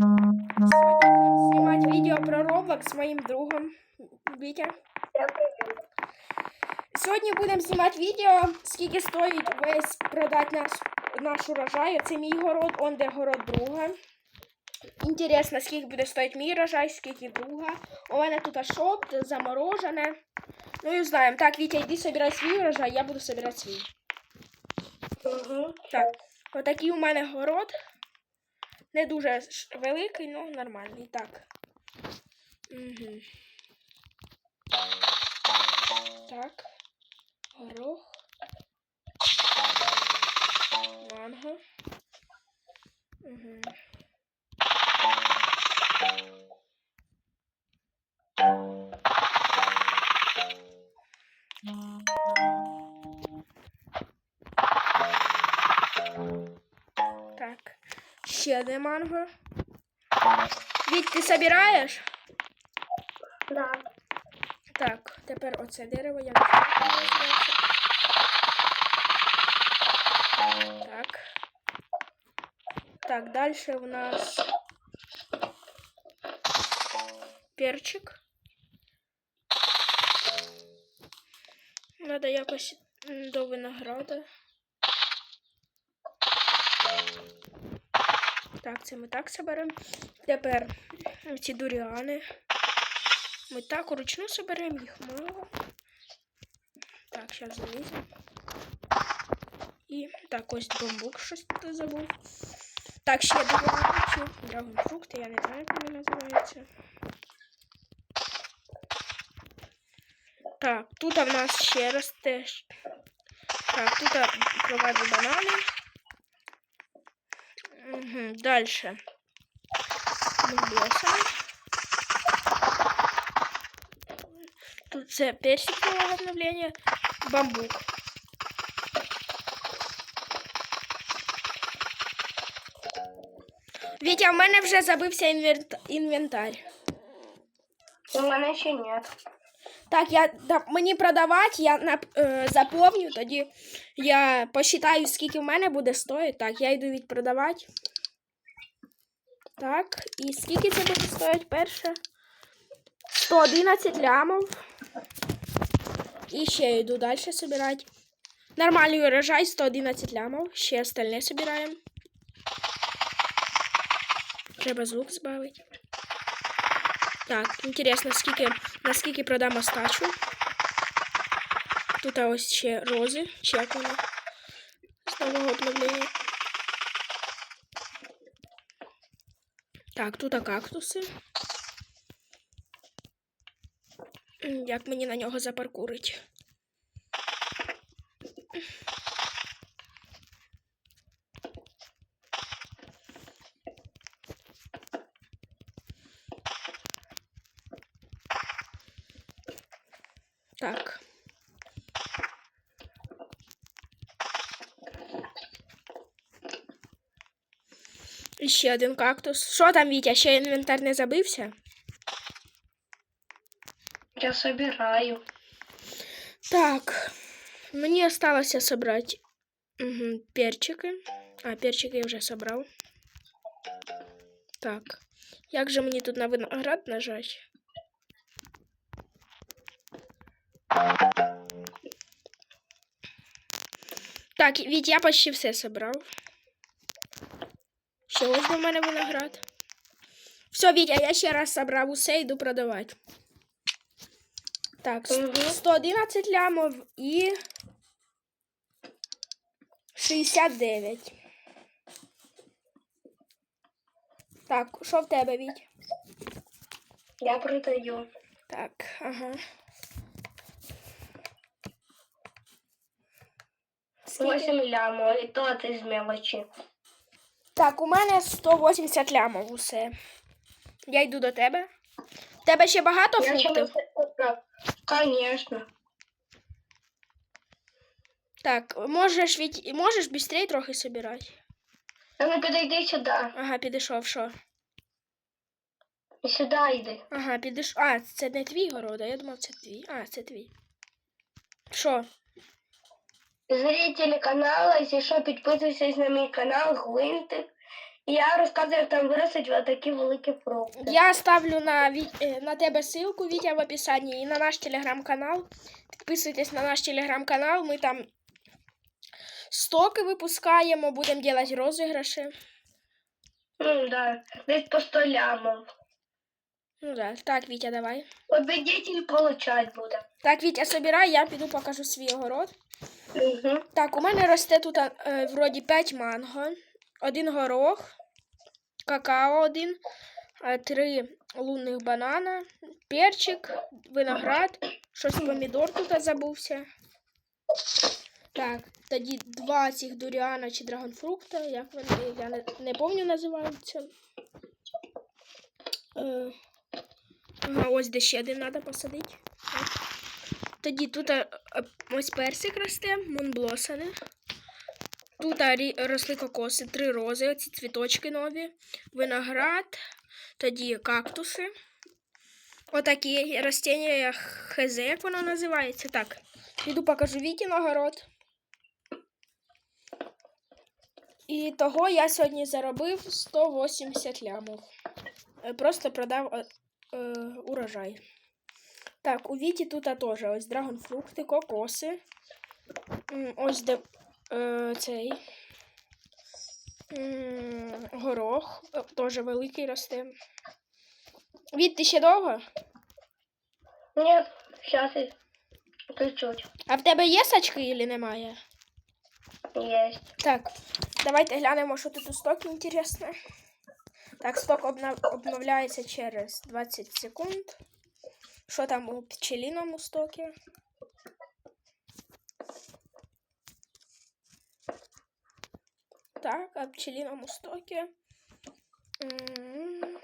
Сьогодні будемо знімати відео про Roblox з моїм другом Вітя. Сьогодні будемо знімати відео, скільки стоїть весь продати наш, наш урожай. Це мій город, он де город друга. Інтересно, скільки буде стоїть мій урожай, скільки друга. У мене тут шоп заморожене. Ну і знаємо. Так, Вітя, йди собирай свій урожай, я буду собирати свій. Угу. Так, отакий у мене город. Не дуже великий, ну нормальний. Так. Угу. Так. Горох. Манго. Угу. Так. Ще одне манго. Віть, ти собираєш? Да. Так, тепер оце дерево я не. Так. Так, далі у нас перчик. Надо якось до винограда. Так, це ми так соберемо. Тепер ці дуріани. Ми так вручну соберемо їх мало. Так, зараз заліземо. І так, ось бамбук щось тут забув. Так, ще дуріани, драгонфрукти, я не знаю, як вони називаються. Так, тут в нас ще росте. ш- Так, тут проваджу банани. Угу, дальше. Блосом. Тут це персик нового обновления. Бамбук. Вітя, в мене вже забився інвент... інвентар. У мене ще нет. Так, я да, мені продавати, я нап, е, заповню, тоді я посчитаю, скільки в мене буде стоїти. Так, я йду відпродавати. Так, і скільки це буде стоїти перше? 111 лямов. І ще йду далі собирати. Нормальний урожай 111 лямов. Ще остальне собираємо. Треба звук збавити. Так, інтересно, скільки, наскільки продам остачу. Тут ось ще рози, вони з нового обновлення. Так, тут кактуси. Як мені на нього запаркурить? І ще один кактус. Що там, Вітя? Ще інвентар не забився? Я собираю. Так. Мені осталося собрати угу, перчики. А, перчики я вже собрав. Так. Як же мені тут на виноград нажать? Так, від я почти все собрав. Ще ось до мене виноград. Все, Вітя, я ще раз собрав усе, йду продавати. Так, Мгм. 111 лямов і 69. Так, що в тебе, Віть? Я продаю. Так, ага. Скільки? 8 лямов, і то ти з мелочі. Так, у мене 180 лямов усе. Я йду до тебе. Тебе ще багато фруктів? Конечно. Так, можеш від... можеш швидше трохи собирати. А ну підійди сюди. Ага, підійшов, що? І сюди йди. Ага, підійшов. А, це не твій город, а я думав, це твій. А, це твій. Що? Каналу, якщо що, підписуйтесь на мій канал, Гвинтик. Я розказую, як там виростуть такі великі фрукти. Я ставлю на, е, на тебе ссылку, Вітя, в описанні і на наш телеграм-канал. Підписуйтесь на наш телеграм-канал, ми там стоки випускаємо, будемо робити розіграші. Ну, да. Десь по 100 лямов. Ну да. Так, Вітя, давай. Победитель получать буде. Так, Вітя, собирай, я піду покажу свій огород. Так, у мене росте тут е, вроді 5 манго, один горох, какао один, е, три лунних банана, перчик, виноград, щось помідор тут забувся. Так, тоді два цих дуріана чи драгонфрукта, як вони, я не, не пам'ятаю, називаються. Е, ага, ось де ще один треба посадити. Тоді тут е, е, ось персик росте, монблосани. Тут е, росли кокоси, три рози, оці цвіточки нові, виноград, тоді кактуси. Отакі ростення хз, як воно називається. Так, піду покажу Віті. І того я сьогодні заробив 180 лямов. Просто продав е, урожай. Так, у Віті тут теж ось драгонфрукти, кокоси. Ось де е, цей горох, е, теж великий росте. Віт, ти ще довго? Ні, зараз і чуть-чуть. А в тебе є сачки чи немає? Є. Так, давайте глянемо, що тут у стокі інтересне. Так, сток обнов- обновляється через 20 секунд. Що там у пчеліному стокі? Так, а в пчеліному стокі. М.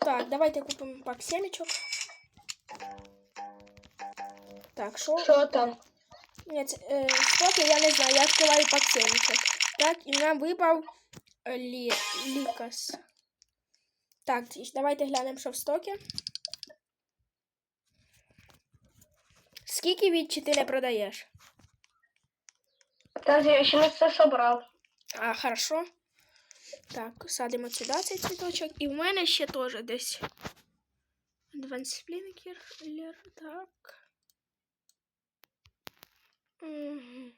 Так, давайте купимо пак семечок. Так, що? Що там? Нет, э, стоки я не знаю, я открываю подсельничек. Так, и нам випав е, лі, лікас. Так, давайте глянемо, що в стокі. Скільки від чи ти не продаєш? Та я ще не все собрав. А, хорошо. Так, садимо сюди цей цвіточок. І в мене ще теж десь. Advanced Blinker, так. Мгм.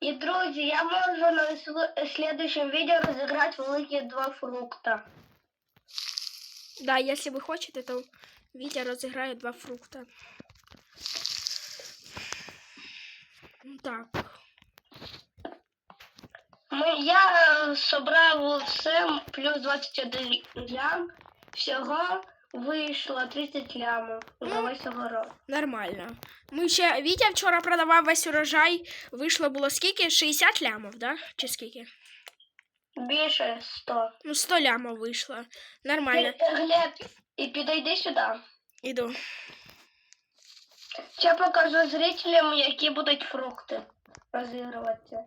І, друзі, я можу на сл- слідуючому відео розіграти великі два фрукта. Да, если вы хотите, то Витя разыграет два фрукта. Так, Ми, я е, собрав все плюс 21 лям. Всього Вийшло 30 лямів за весь огород. нормально. Ми ще Вітя вчора продавав весь урожай. Вийшло було скільки? 60 лямов, да? Чи скільки? Більше 100. Ну, 100 лямов вийшло. Нормально. Глеб, і підійди сюди. Іду. Я покажу зрителям, які будуть фрукти розігруватися.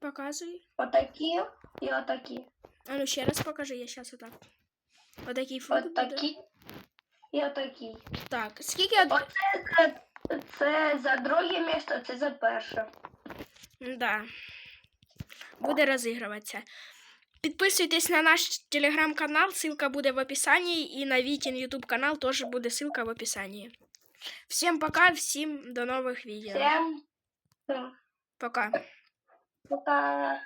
Показуй. Отакі і отакі. А ну ще раз покажи, я зараз отак. Отакий фрукт. буде. Отакі і отакі. Так, скільки од... Оце це, це за друге місце, це за перше. Да. Буде розігруватися. Підписуйтесь на наш телеграм-канал, ссылка буде в описании, і на Вітін YouTube канал теж буде ссылка в описании. Всім пока, всім до нових відео. Всем Пока. пока.